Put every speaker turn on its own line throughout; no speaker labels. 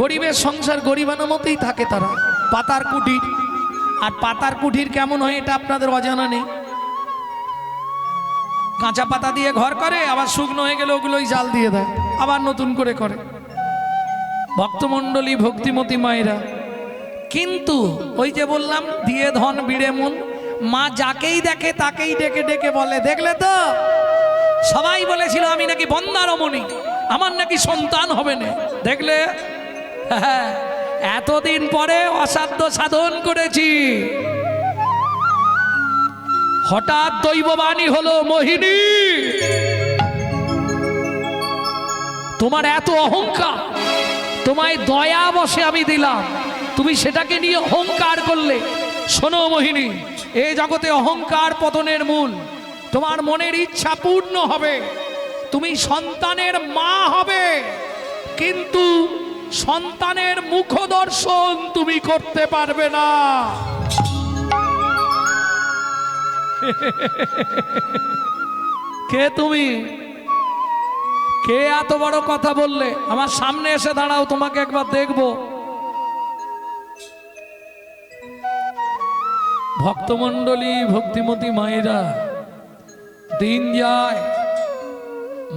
গরিবের সংসার গরিবানোর মতেই থাকে তারা। পাতার কুটির। আর পাতার কুঠির কেমন হয় এটা আপনাদের অজানা নেই। কাঁচা পাতা দিয়ে ঘর করে, আবার শুকনো হয়ে গেলে ওগুলোই জাল দিয়ে দেয়, আবার নতুন করে করে। ভক্তমণ্ডলী, ভক্তিমতী মায়েরা, কিন্তু ওই যে বললাম, দিয়ে ধন বিড়ে মন, মা যাকেই দেখে তাকেই ডেকে ডেকে বলে, দেখলে তো? সবাই বলেছিল, আমি নাকি বন্দারমণি আমার নাকি সন্তান হবে না। দেখলে এতদিন পরে অসাধ্য সাধন করেছি। হঠাৎ দৈববাণী হলো, মোহিনী, তোমার এত অহংকার, তোমায় দয়া বসে আমি দিলাম। তুমি সেটাকে নিয়ে অহংকার করলে। শোনো মোহিনী এই জগতে অহংকার পতনের মূল। তোমার মনের ইচ্ছা পূর্ণ হবে। তুমি সন্তানের মা হবে। কিন্তু সন্তানের মুখ দর্শন তুমি করতে পারবে না। কে তুমি? কে এত বড় কথা বললে? আমার সামনে এসে দাঁড়াও, তোমাকে একবার দেখব। ভক্তমণ্ডলী, ভক্তিমতী মায়েরা, দিন যায়,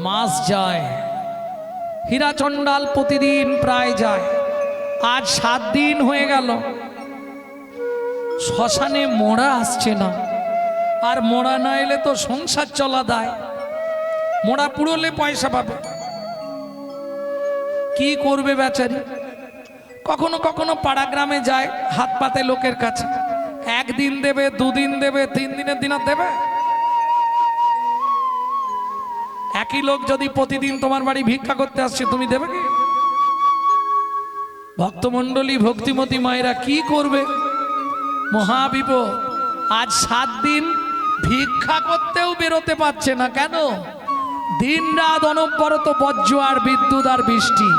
মাস যায়। হীরা চণ্ডাল প্রতিদিন প্রায় যায়। আজ সাত দিন হয়ে গেল। শ্মশানে মোড়া আসছে না। আর মোড়া না এলে তো সংসার চলা দায়। মোড়া পুরোলে পয়সা পাবে। কি করবে বেচারি? কখনো কখনো পাড়া গ্রামে যায় হাত পাতে লোকের কাছে। একদিন দেবে, দুদিন দেবে, তিন দিনের দিন আর দেবে। একই লোক যদি প্রতিদিন তোমার বাড়ি ভিক্ষা করতে আসছে, তুমি দেবে কি? ভক্তমণ্ডলী, ভক্তিমতী মায়েরা কি করবে? মহাবিপদ। আজ সাত দিন ভিক্ষা করতেও বেরোতে পারছে না, কেন? দিন রাত অনবরত বজ্র আর বিদ্যুৎ আর বৃষ্টি।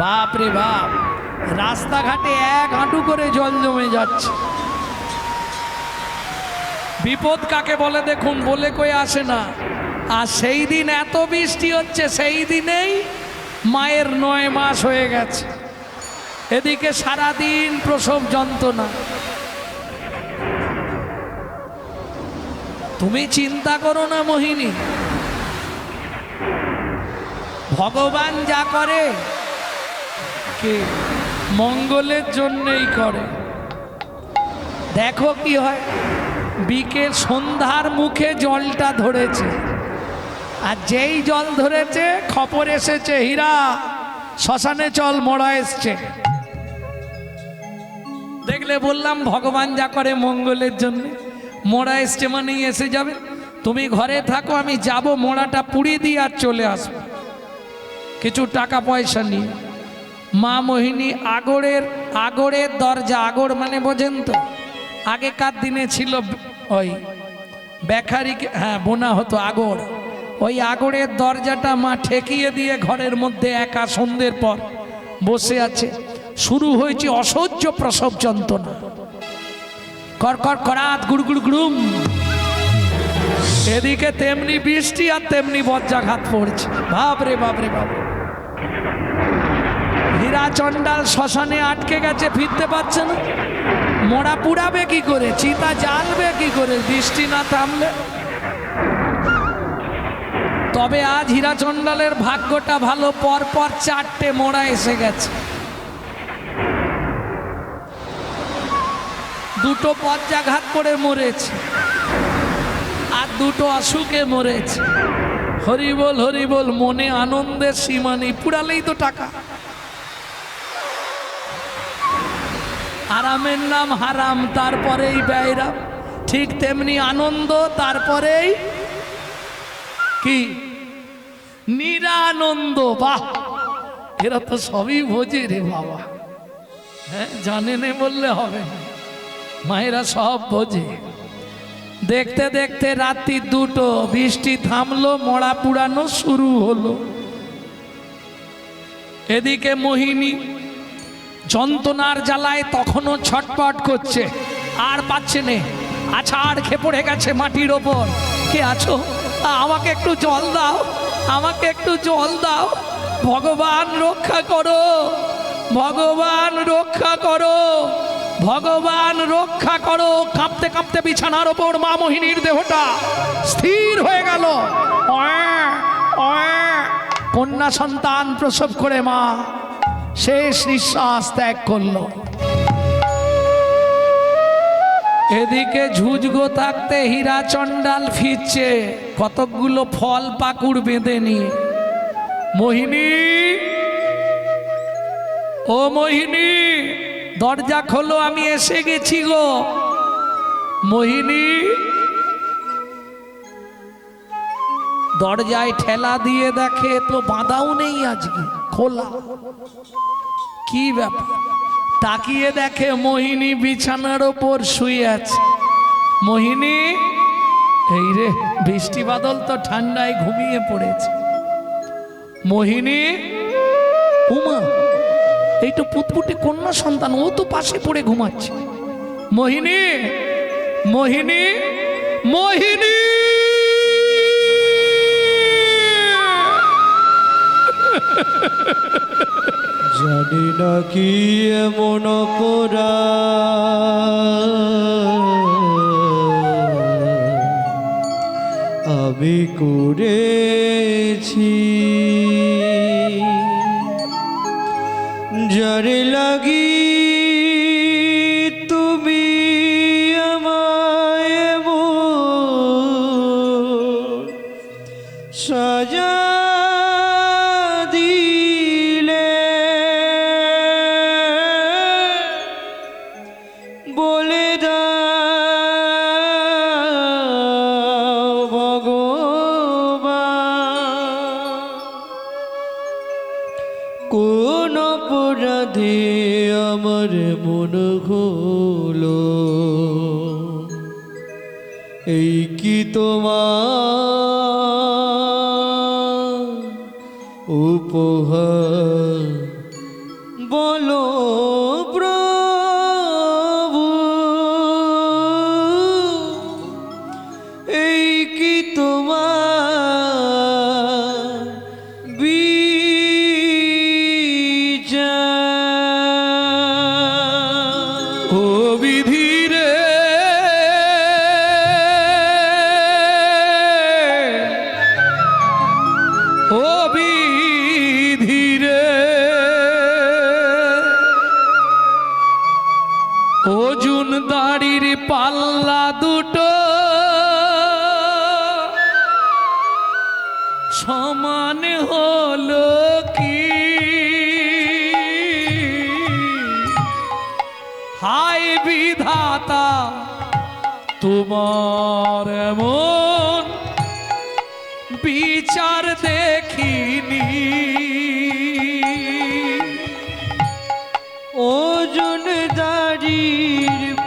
বাপ রে বাপ, রাস্তাঘাটে এক হাঁটু করে জল জমে যাচ্ছে। বিপদ কাকে বলে দেখুন, বলে কই আসে না। আর সেই দিন এত বৃষ্টি হচ্ছে, সেই দিনেই মায়ের নয় মাস হয়ে গেছে। এদিকে সারাদিন প্রসব যন্ত্রণা। তুমি চিন্তা করো না মোহিনী। ভগবান যা করে, কে মঙ্গলের জন্যই করে। দেখো কি হয়, বিকেল সন্ধ্যার মুখে জলটা ধরেছে। আর যেই জল ধরেছে খবর এসেছে, হীরা। শ্মশানে চল মরা এসছে। দেখলে বললাম, ভগবান যা করে মঙ্গলের জন্য। মোড়া এসছে মানেই এসে যাবে। তুমি ঘরে থাকো, আমি যাব, মোড়াটা পুড়িয়ে দিয়ে আর চলে আসব। কিছু টাকা পয়সা নিয়ে। মা মোহিনী, আগরের আগরের দরজা, আগর মানে বোঝেন তো? আগেকার দিনে ছিল ওই বেখারি হ্যাঁ বোনা হতো আগর। ওই আগরের দরজাটা মা ঠেকিয়ে দিয়ে ঘরের মধ্যে একা সন্ধ্যের পর বসে আছে। শুরু হয়েছে অসহ্য প্রসব যন্ত্রণা। কর কর করাত গুড় গুড়, গুড়ুম। এদিকে তেমনি বৃষ্টি আর তেমনি বজ্রাঘাত পড়ছে। বাপরে বাপরে বাপ হীরা চণ্ডাল শ্মশানে আটকে গেছে, ফিরতে পারছে না। মোড়া পুড়াবে কি করে? চিতা জ্বালবে কি করে? বৃষ্টি না থামলে তবে আজ হীরা চণ্ডালের ভাগ্যটা ভালো পর পর চারটে মোড়া এসে গেছে। দুটো পর্যাঘাত করে মরেছে, আর দুটো অসুখে মরেছে। হরিবল হরিবল মনে আনন্দের সীমা নেই, পুরালেই তো টাকা। আরামের নাম হারাম, তারপরেই ব্যয়রাম। ঠিক তেমনি আনন্দ, তারপরেই কি? নিরানন্দ, বাহ! এরা তো সবই বোঝে রে বাবা। হ্যাঁ জানে নে বললে হবে। মায়েরা সব বোঝে। দেখতে দেখতে রাত্রি দুটো, বৃষ্টি থামলো, মরা পুরানো শুরু হলো। এদিকে মোহিনী যন্ত্রণার জ্বালায় তখনও ছটপট করছে। আর পাচ্ছে নে। আছাড় খেয়ে পড়ে গেছে মাটির ওপর। কে আছো? আমাকে একটু জল দাও, আমাকে একটু জল দাও। ভগবান রক্ষা করো, ভগবান রক্ষা করো, ভগবান রক্ষা করো। কাঁপতে কাঁপতে বিছানার ওপর মা মোহিনীর দেহটা স্থির হয়ে গেল। কন্যা সন্তান প্রসব করে মা শেষ নিঃশ্বাস ত্যাগ করল। এদিকে ঝুজগো থাকতে হীরা চণ্ডাল ফিরছে, কতকগুলো ফল পাকুড় বেঁধে নিয়ে মোহিনী! ও মোহিনী! দরজা খোলো, আমি এসে গেছি গো। মোহিনী! দরজায় ঠেলা দিয়ে দেখে তো বাঁধাও নেই আজকে, খোলা। কি ব্যাপার? তাকিয়ে দেখে মোহিনী বিছানার ওপর শুয়ে আছে। মোহিনী, এই রে, বৃষ্টি বাদল তো ঠান্ডায় ঘুমিয়ে পড়েছে। মোহিনী, উমা, এই তো পুতপুটি কন্যা সন্তান, ও তো পাশে পড়ে ঘুমাচ্ছে। মোহিনী মোহিনী মোহিনী!
জানি না কি এমন করা আমি করেছি। যারে লাগি তুমি আমায় সাজা
ও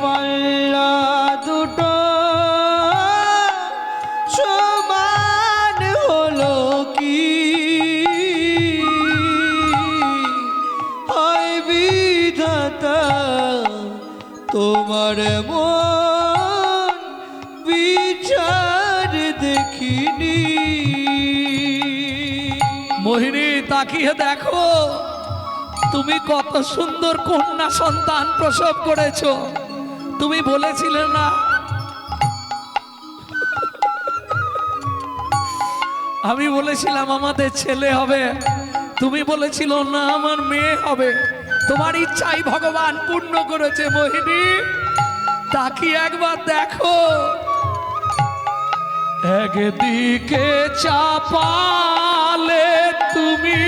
পাল্লা দুটো। সমান হলো কি?
হয় বিধাতা, তোমার বিচার দেখিনি।
মোহিনী, তাকিয়ে দেখো, তুমি কত সুন্দর কন্যা সন্তান প্রসব করেছ। তুমি বলেছিলে না। আমি বলেছিলাম, আমাদের ছেলে হবে। তুমি বলেছিল, না, আমার মেয়ে হবে। তোমার ইচ্ছাই ভগবান পূর্ণ করেছে, মোহিনী। তাকিয়ে একবার দেখো। একদিকে চাপালে তুমি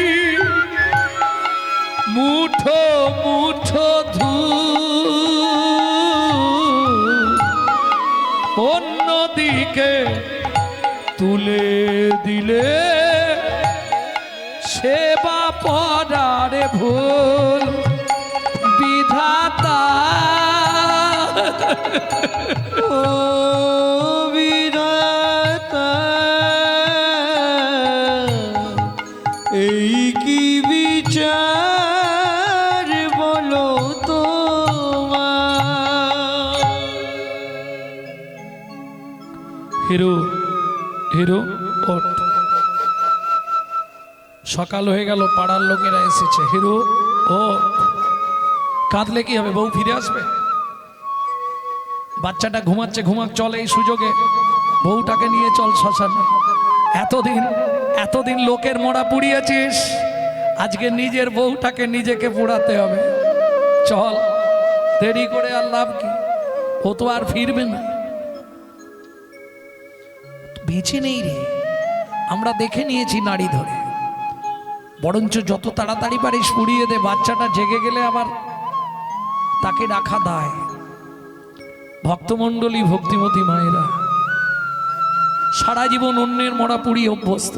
মুঠো মুঠো ধু অন্যদিকে তুলে দিলে সেবা পড়ারে ভুল বিধাতা। সকাল হয়ে গেল, পাড়ার লোকেরা এসেছে। হিরো, ও, কাঁদলে কি হবে? বউ ফিরে আসবে? বাচ্চাটা ঘুমাচ্ছে, ঘুমাক, চলে এই সুযোগে। বউটাকে নিয়ে চল শ্মশানে। এতদিন এতদিন লোকের মোড়া পুড়িয়েছিস, আজকে নিজের বউটাকে নিজেকে পুড়াতে হবে। চল, দেরি করে আর লাভ কি? ও তো আর ফিরবে না। বেঁচে নেই রে। আমরা দেখে নিয়েছি নাড়ি ধরে। বরঞ্চ যত তাড়াতাড়ি পারিস পুড়িয়ে দে, বাচ্চাটা জেগে গেলে আবার তাকে রাখা দায়। ভক্তমণ্ডলী, ভক্তিমতী মায়েরা, সারা জীবন অন্যের মরা পুড়ি অভ্যস্ত।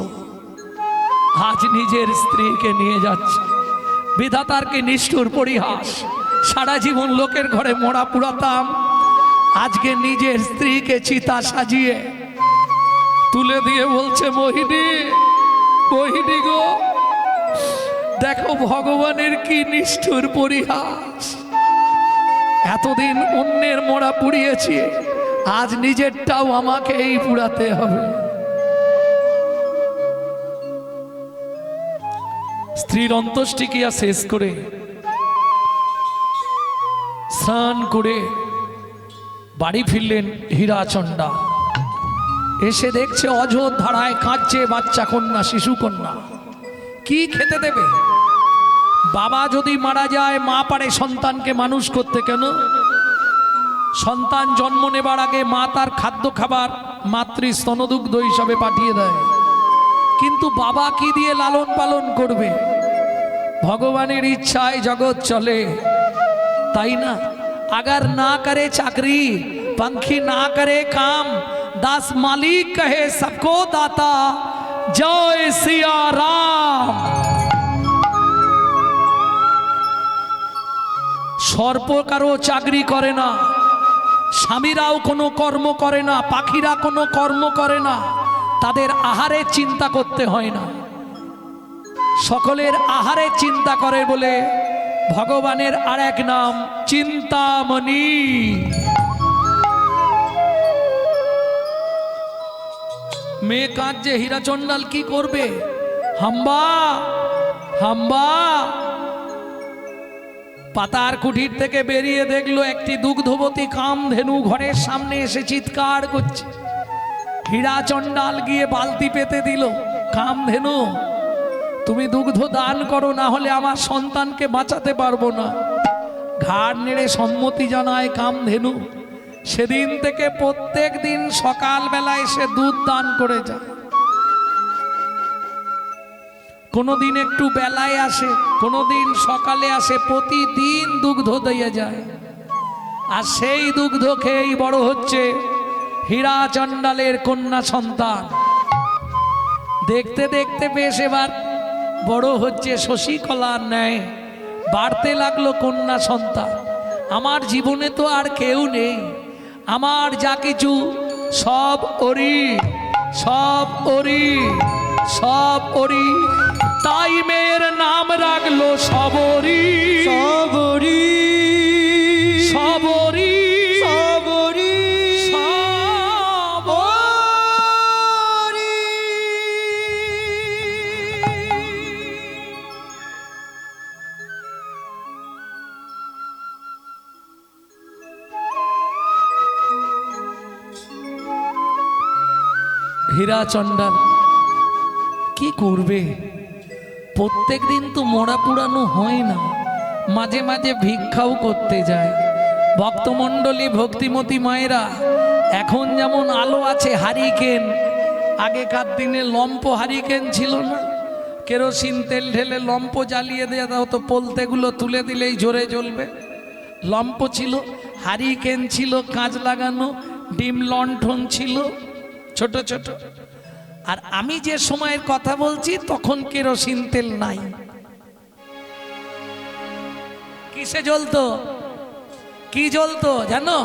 আজ নিজের স্ত্রীকে নিয়ে যাচ্ছে, বিধাতারকে নিষ্ঠুর পরিহাস। সারা জীবন লোকের ঘরে মরা পুরাতাম, আজকে নিজের স্ত্রীকে চিতা সাজিয়ে তুলে দিয়ে বলছে, মোহিনী মোহিনী গো দেখো ভগবানের কি নিষ্ঠুর পরিহাস। এতদিন অন্যের মোড়া পুড়িয়েছি, আজ নিজেরটাও আমাকে এই পুড়াতে হবে। স্ত্রীর অন্ত্যেষ্টিক্রিয়া শেষ করে, স্নান করে বাড়ি ফিরলেন হীরাচণ্ডা। এসে দেখছে অযোধ্যারায় কাঁদছে বাচ্চা কন্যা শিশু কন্যা কি খেতে দেবে? বাবা যদি মারা যায় মা পারে সন্তানকে মানুষ করতে কেন সন্তান জন্ম নেবার আগে মা তার খাদ্য খাবার মাতৃ স্তনদুগ্ধ হিসাবে পাঠিয়ে দেয় কিন্তু বাবা কি দিয়ে লালন পালন করবে ভগবানের ইচ্ছায় জগৎ চলে তাই না अगर ना करे चाकरी पंखी ना करे काम दास मालिक कहे सबको दाता जय सिया राम সর্প কারও চাকরি করে না। স্বামীরাও কোনো কর্ম করে না, পাখিরা কোনো কর্ম করে না, তাদের আহারে চিন্তা করতে হয় না। সকলের আহারে চিন্তা করে বলে ভগবানের আর এক নাম চিন্তামণি। মেয়ে কাঁদছে হীরাচন্ডাল কি করবে? হাম্বা হাম্বা পাতার কুঠির থেকে বেরিয়ে দেখল একটি দুগ্ধবতী কামধেনু ঘরের সামনে এসে চিৎকার করছে। হীরাচন্ডাল গিয়ে বালতি পেতে দিল, কামধেনু, তুমি দুগ্ধ দান করো, না হলে আমার সন্তানকে বাঁচাতে পারব না। ঘাড় নেড়ে সম্মতি জানায় কামধেনু, সেদিন থেকে প্রত্যেক দিন সকালবেলা এসে দুধ দান করে যায় কোনোদিন একটু বেলায় আসে, কোনোদিন সকালে আসে, প্রতিদিন দুগ্ধ দিয়ে যায়। আর সেই দুগ্ধ খেয়েই বড় হচ্ছে হীরা চণ্ডালের কন্যা সন্তান। দেখতে দেখতে বেশ এবার বড় হচ্ছে শশীকলার ন্যায়, বাড়তে লাগল কন্যা সন্তান। আমার জীবনে তো আর কেউ নেই, আমার যা কিছু, সব ওরি সব ওরি সব ওরি তাই মেয়ের নাম রাখল সবরি
সবরি
সবরি
সবরি
সব হীরা চণ্ডাল কি করবে? প্রত্যেক দিন তো মোড়া পুরানো হয় না। মাঝে মাঝে ভিক্ষাও করতে যায়। ভক্তমণ্ডলী, ভক্তিমতী মায়েরা, এখন যেমন আলো আছে হারিকেন, আগেকার দিনে লম্প হারিকেন ছিল না। কেরোসিন, তেল ঢেলে লম্প জ্বালিয়ে দেওয়া হতো পোলতেগুলো তুলে দিলেই জোরে জ্বলবে। লম্প ছিল, হারিকেন ছিল, কাঁচ লাগানো, ডিম লণ্ঠন ছিল, ছোট ছোট। আর আমি যে সময়ের কথা বলছি, তখন কেরোসিন তেল নাই। কিসে জ্বলতো? কি জ্বলতো জানো?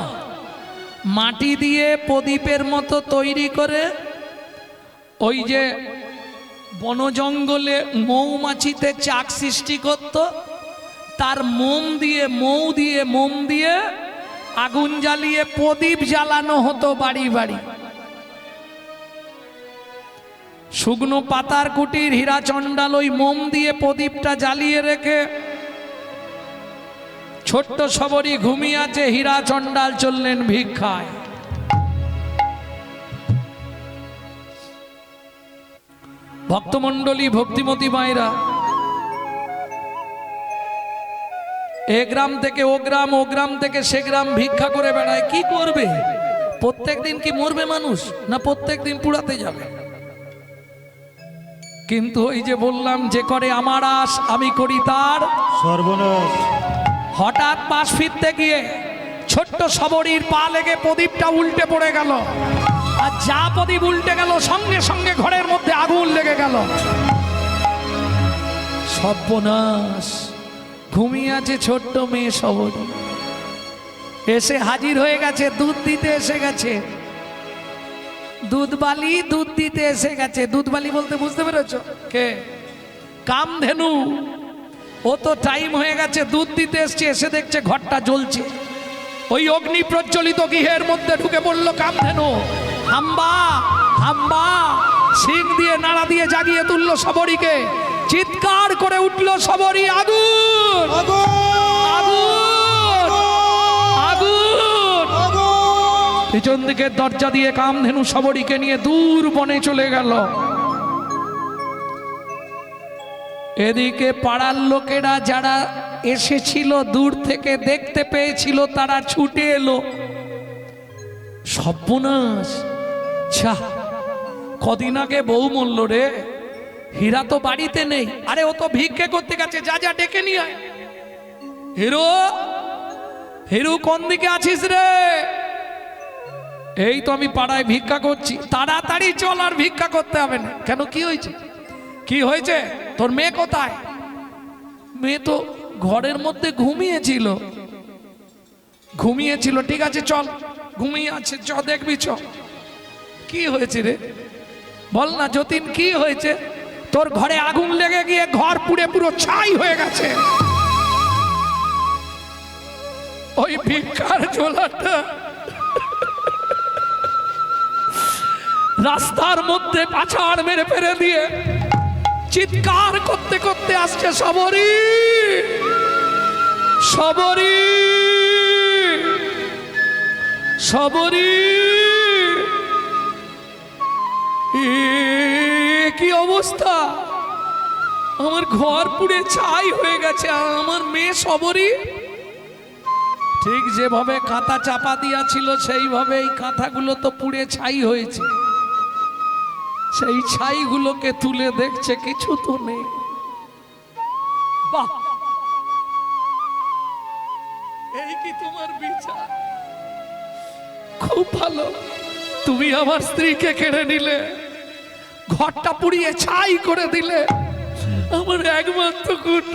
মাটি দিয়ে প্রদীপের মতো তৈরি করে ওই যে বন জঙ্গলে মৌমাছিতে চাক সৃষ্টি করত, তার মোম দিয়ে, মৌ দিয়ে, মোম দিয়ে আগুন জ্বালিয়ে প্রদীপ জ্বালানো হতো বাড়ি বাড়ি। শুকনো পাতার কুটির হীরা চণ্ডাল ওই মোম দিয়ে প্রদীপটা জ্বালিয়ে রেখে ছোট্ট সবরই ঘুমিয়ে আছে হীরা চণ্ডাল চললেন ভিক্ষায়। ভক্তমণ্ডলী, ভক্তিমতী মায়েরা, এ গ্রাম থেকে ও গ্রাম ও গ্রাম থেকে সে গ্রাম ভিক্ষা করে বেড়ায়। কি করবে? প্রত্যেক দিন কি মরবে মানুষ? না প্রত্যেক দিন পুরাতে যাবে? কিন্তু ওই যে বললাম যে করে আমার আশ আমি করি তার।
সর্বনাশ।
হঠাৎ পাশ ফিরতে গিয়ে ছোট্ট সবরীর পা লেগে প্রদীপটা উল্টে পড়ে গেল। আর যা প্রদীপ উল্টে গেল সঙ্গে সঙ্গে ঘরের মধ্যে আগুন লেগে গেল। সর্বনাশ। ঘুমিয়ে আছে ছোট্ট মেয়ে সবরী এসে হাজির হয়ে গেছে দুধ দিতে এসে গেছে। দুধ বালি দুধ দিতে এসে গেছে। দুধবালি বলতে বুঝতে পেরেছ? কে? কামধেনু। ও তো টাইম হয়ে গেছে দুধ দিতে এসছে এসে দেখছে ঘরটা জ্বলছে। ওই অগ্নি প্রজ্বলিত গৃহের মধ্যে ঢুকে পড়ল কামধেনু। হাম্বা হাম্বা শিং দিয়ে নাড়া দিয়ে জাগিয়ে তুললো সবরীকে চিৎকার করে উঠল সবরী আগুন। আগুন! পিছন দিকে দরজা দিয়ে কামধেনু সবরীকে নিয়ে দূর বনে চলে গেল। এদিকে পাড়ার লোকেরা যারা এসেছিল, দূর থেকে দেখতে পেয়েছিল, তারা ছুটে এলো। সর্বনাশ! ছা কদিন আগে বউ মরল রে। হীরা তো বাড়িতে নেই। আরে, ও তো ভিক্ষে করতে গেছে। যা যা, ডেকে নিয়ে হিরো! হিরু, কোন দিকে আছিস রে? এই তো আমি পাড়ায় ভিক্ষা করছি। তাড়াতাড়ি চল আর ভিক্ষা করতে হবে না। কেন, কি হয়েছে? কি হয়েছে? তোর মেয়ে কোথায়? মেয়ে তো ঘরের মধ্যে ঘুমিয়েছিল। ঘুমিয়েছিল, ঠিক আছে, চল। ঘুমিয়ে আছে, চ, দেখবি, চ। কি হয়েছে রে? বল না, যতীন, কি হয়েছে? তোর ঘরে আগুন লেগে গিয়ে ঘর পুড়ে পুরো ছাই হয়ে গেছে। ওই ভিক্ষার ঝোলাটা রাস্তার মধ্যে পাছাড় মেরে ফেলে দিয়ে চিৎকার করতে করতে আসছে সবরি সবরি সবরি কি অবস্থা? আমার ঘর পুড়ে ছাই হয়ে গেছে, আমার মেয়ে সবরি ঠিক যেভাবে কাঁথা চাপা দিয়া ছিল সেইভাবে এই কাঁথাগুলো তো পুড়ে ছাই হয়েছে। সেই ছাইগুলোকে তুলে দেখছে কিছু তো নেই। বাহ! এই কি তোমার বিচার? খুব ভালো। তুমি আমার স্ত্রীকে কেড়ে নিলে, ঘরটা পুড়িয়ে ছাই করে দিলে। আমার একমাত্র কুণ্ড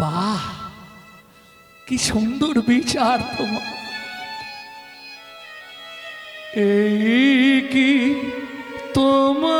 বাহ! কি সুন্দর বিচার তোমার। এই কি তোমার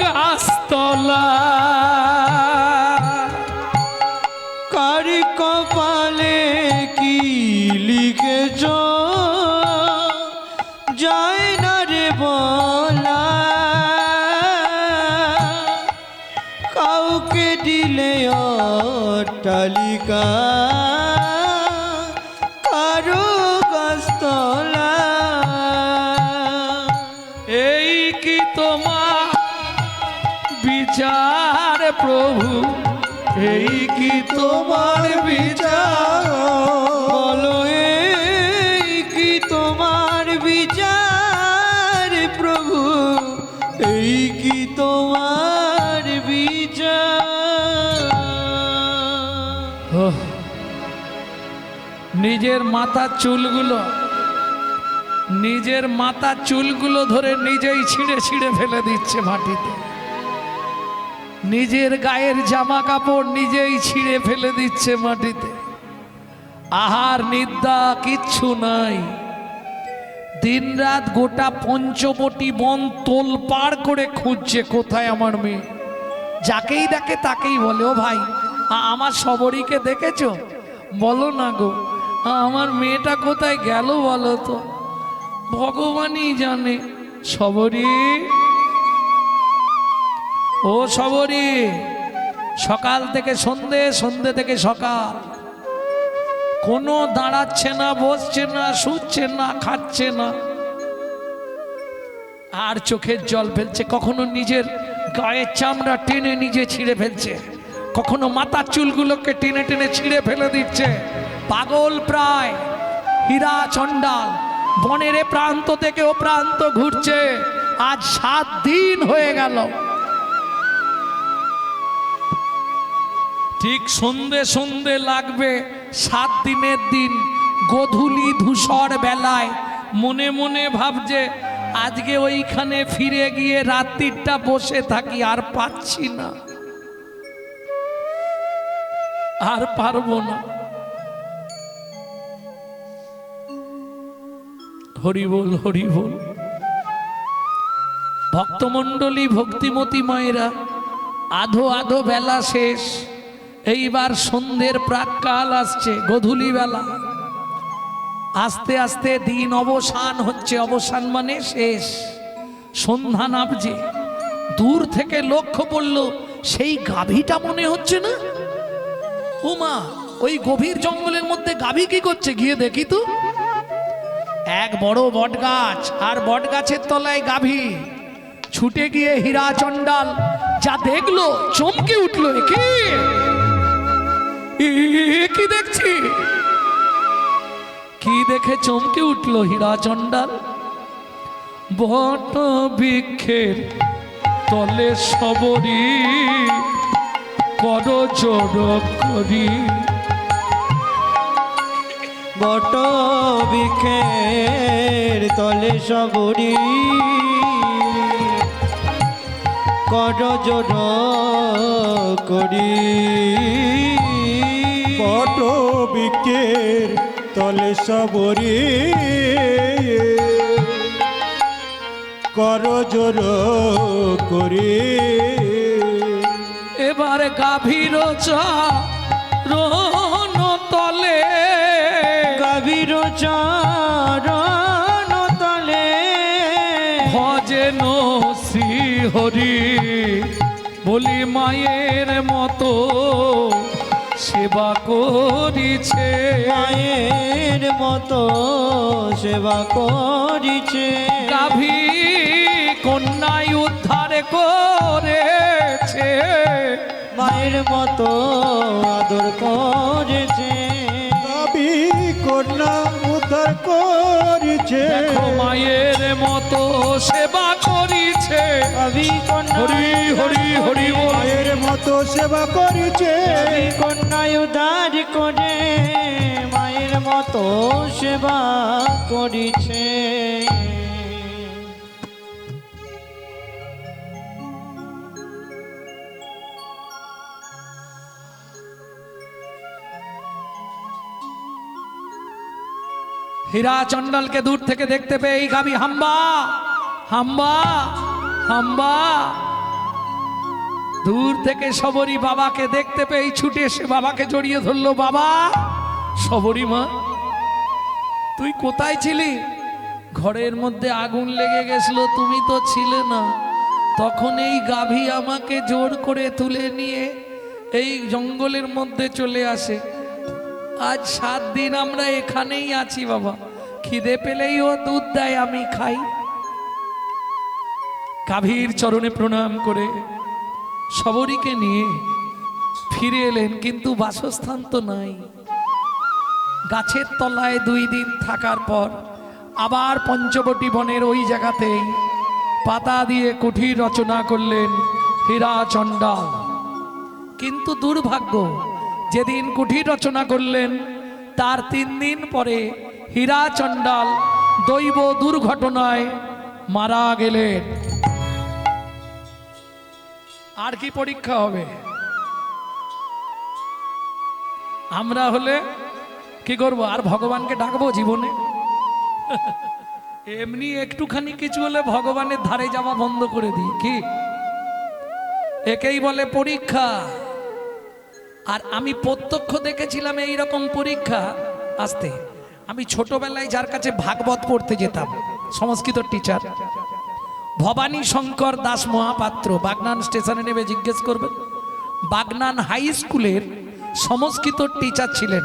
গাছতলা এই কি তোমার বিচার?
বলো, এই কি তোমার বিচার, প্রভু? এই কি তোমার বিচার?
নিজের মাথার চুলগুলো, নিজের মাথা চুলগুলো ধরে নিজেই ছিঁড়ে ছিঁড়ে ফেলে দিচ্ছে মাটিতে। নিজের গায়ের জামা কাপড় নিজেই ছিঁড়ে ফেলে দিচ্ছে মাটিতে। আহার, নিদ্রা কিচ্ছু নাই। দিনরাত গোটা পঞ্চবটি বন তোল পার করে খুঁজছে কোথায় আমার মেয়ে। যাকেই দেখে তাকেই বলে, ও ভাই আমার সবরীকে দেখেছ? বলো না গো আমার মেয়েটা কোথায় গেল বলো তো? ভগবানই জানে সবরী ও সবরী সকাল থেকে সন্ধে সন্ধে থেকে সকাল। কোনো দাঁড়াচ্ছে না, বসছে না, শুচ্ছে না, খাচ্ছে না। আর চোখের জল ফেলছে, কখনো নিজের গায়ের চামড়া টেনে নিজে ছিঁড়ে ফেলছে, কখনো মাথার চুলগুলোকে টেনে টেনে ছিঁড়ে ফেলে দিচ্ছে। পাগল প্রায়, হীরা চণ্ডাল, বনের প্রান্ত থেকে ও প্রান্ত ঘুরছে। আজ সাত দিন হয়ে গেল। ঠিক সন্ধে সন্ধে লাগবে, সাত দিনের দিন, গধূলি ধূসর বেলায়। মনে মনে ভাবছে, আজকে ওইখানে ফিরে গিয়ে রাত্রিটা বসে থাকি, আর পাচ্ছি না। আর পারব না। হরি বল হরি বল। ভক্তমণ্ডলী, ভক্তিমতী মায়েরা, আধো আধো বেলা শেষ। এইবার সন্ধ্যের প্রাককাল আসছে, গধূলি বেলা। আস্তে আস্তে দিন অবসান হচ্ছে, অবসান মানে শেষ। সন্ধ্যা নামছে, দূর থেকে লক্ষ্য পড়ল, সেই গাভীটা মনে হচ্ছে না? উমা ওই গভীর জঙ্গলের মধ্যে গাভী কি করছে, গিয়ে দেখি তো। এক বড় বট গাছ আর বট গাছের তলায় গাভী। ছুটে গিয়ে হীরা চণ্ডাল, যা দেখল, চমকে উঠল এ কি দেখছি? কি দেখে চমকে উঠল হীরা চণ্ডাল? বট বৃক্ষের তলে সবরি কর জোর করি।
বট বিখের তলে সবরি কর জোর করি।
পট বিকের তলে সবরি। কর জোর করি।
এবার গাভীর রোহন তলে।
গভীর চরণ তলে।
ভজেন শ্রীহরি বলি মায়ের মতো সেবা করিছে।
মায়ের মতো সেবা করিছে।
গাভী কন্যায় উদ্ধার করেছে।
মায়ের মতো আদর করেছে।
কন্যা উদ্ধার করিছে।
মায়ের মতো সেবা করিছে। হরি হরি হরি
মায়ের মতো সেবা করিছে।
কন্যা উদ্ধার করে মায়ের মতো সেবা করিছে।
হীরা চণ্ডালকে দূর থেকে দেখতে পেয়ে এই গাবি, হাম্বা হাম্বা হাম্বা। দূর থেকে সবরী বাবাকে দেখতে পেয়ে ছুটে এসে বাবাকে জড়িয়ে ধরলো, বাবা সবরী মা, তুই কোথায় ছিলি? ঘরের মধ্যে আগুন লেগে গেছিল, তুমি তো ছিলে না। তখন এই গাভী আমাকে জোর করে তুলে নিয়ে এই জঙ্গলের মধ্যে চলে আসে। আজ সাত দিন আমরা এখানেই আছি, বাবা। খিদে পেলেই ও দুধ দেয়, আমি খাই। গাভীর চরণে প্রণাম করে সবরীকে নিয়ে ফিরে এলেন, কিন্তু বাসস্থান তো নাই। গাছের তলায় দুই দিন থাকার পর আবার পঞ্চবটি বনের ওই জায়গাতেই পাতা দিয়ে কুঠির রচনা করলেন হীরা চণ্ডাল। কিন্তু দুর্ভাগ্য, যেদিন কুঠির রচনা করলেন, তার তিন দিন পরে হীরা চণ্ডাল, দৈব দুর্ঘটনায় মারা গেলেন। আর কি পরীক্ষা হবে? আমরা হলে কি করব? আর ভগবানকে ডাকবো জীবনে? এমনি একটুখানি কিছু হলে ভগবানের ধারে যাওয়া বন্ধ করে দিই। কি? একেই বলে পরীক্ষা। আর আমি প্রত্যক্ষ দেখেছিলাম এই রকম পরীক্ষা আসতে। আমি ছোটবেলায় যার কাছে ভাগবত পড়তে যেতাম, সংস্কৃত টিচার ভবানী শঙ্কর দাস মহাপাত্র, বাগনান স্টেশনে নেমে জিজ্ঞেস করবেন, বাগনান হাই স্কুলের সংস্কৃত টিচার ছিলেন।